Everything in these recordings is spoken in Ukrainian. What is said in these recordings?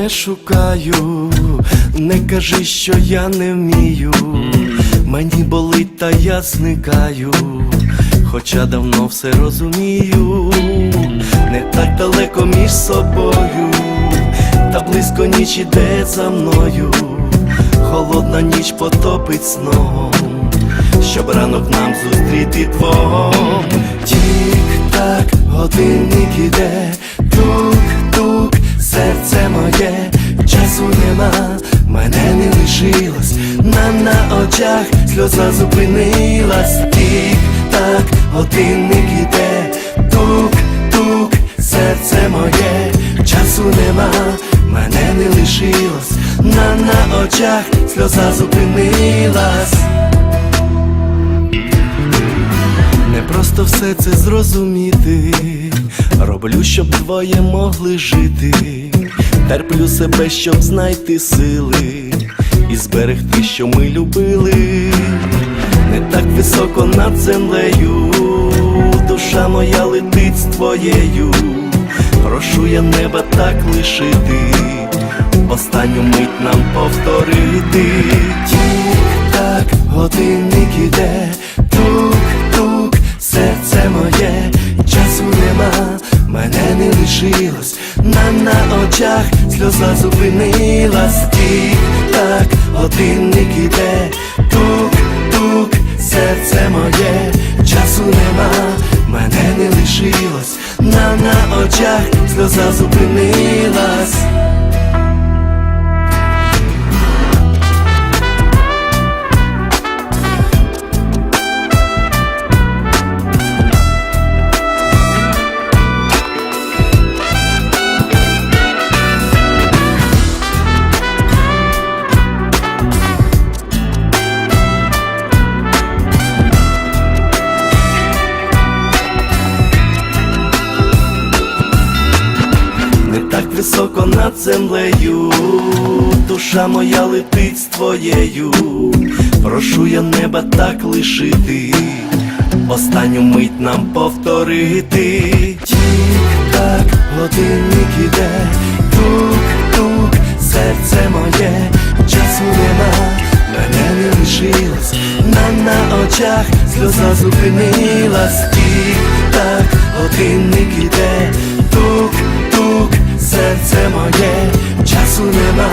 не шукаю, не кажи, що я не вмію. Мені болить, та я зникаю, хоча давно все розумію, не так далеко між собою, та близько ніч іде за мною, холодна ніч потопить сном, щоб ранок нам зустріти двом. Тік-так, годинник іде, тук-тук, очах сльоза зупинилась, тік-так, годинник іде, тук-тук, серце моє, часу нема, мене не лишилось, нам на очах сльоза зупинилась. Не просто все це зрозуміти, роблю, щоб двоє могли жити, терплю себе, щоб знайти сили і зберегти, що ми любили, не так високо над землею, душа моя летить з твоєю, прошу я неба так лишити, останню мить нам повторити. Тік-так, годинник іде, тук-тук, серце моє, часу нема, мене не лишилось, нам на очах сльоза зупинилась, тік-так, годинник іде, тук-тук, серце моє, часу нема, мене не лишилось, нам на очах сльоза зупинилась. Високо над землею, душа моя летить з твоєю, прошу я неба так лишити, останню мить нам повторити. Тік-так, годинник іде, тук-тук, серце моє, часу нема, мене не лишилось, нам на очах сльоза зупинилась, тік-так, годинник іде, тук-тук, серце моє, часу нема,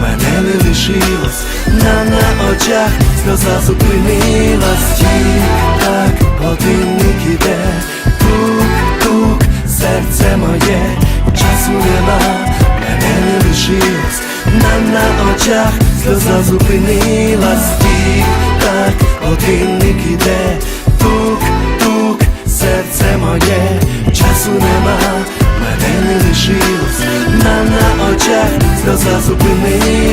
мене не лишилось, нам на очах сльоза зупинилась, тік-так, годинник іде, тук-тук, серце моє, часу нема, мене не лишилось, нам на очах сльоза зупинилась, тік-так, годинник іде, тук-тук, серце моє, часу нема, мене не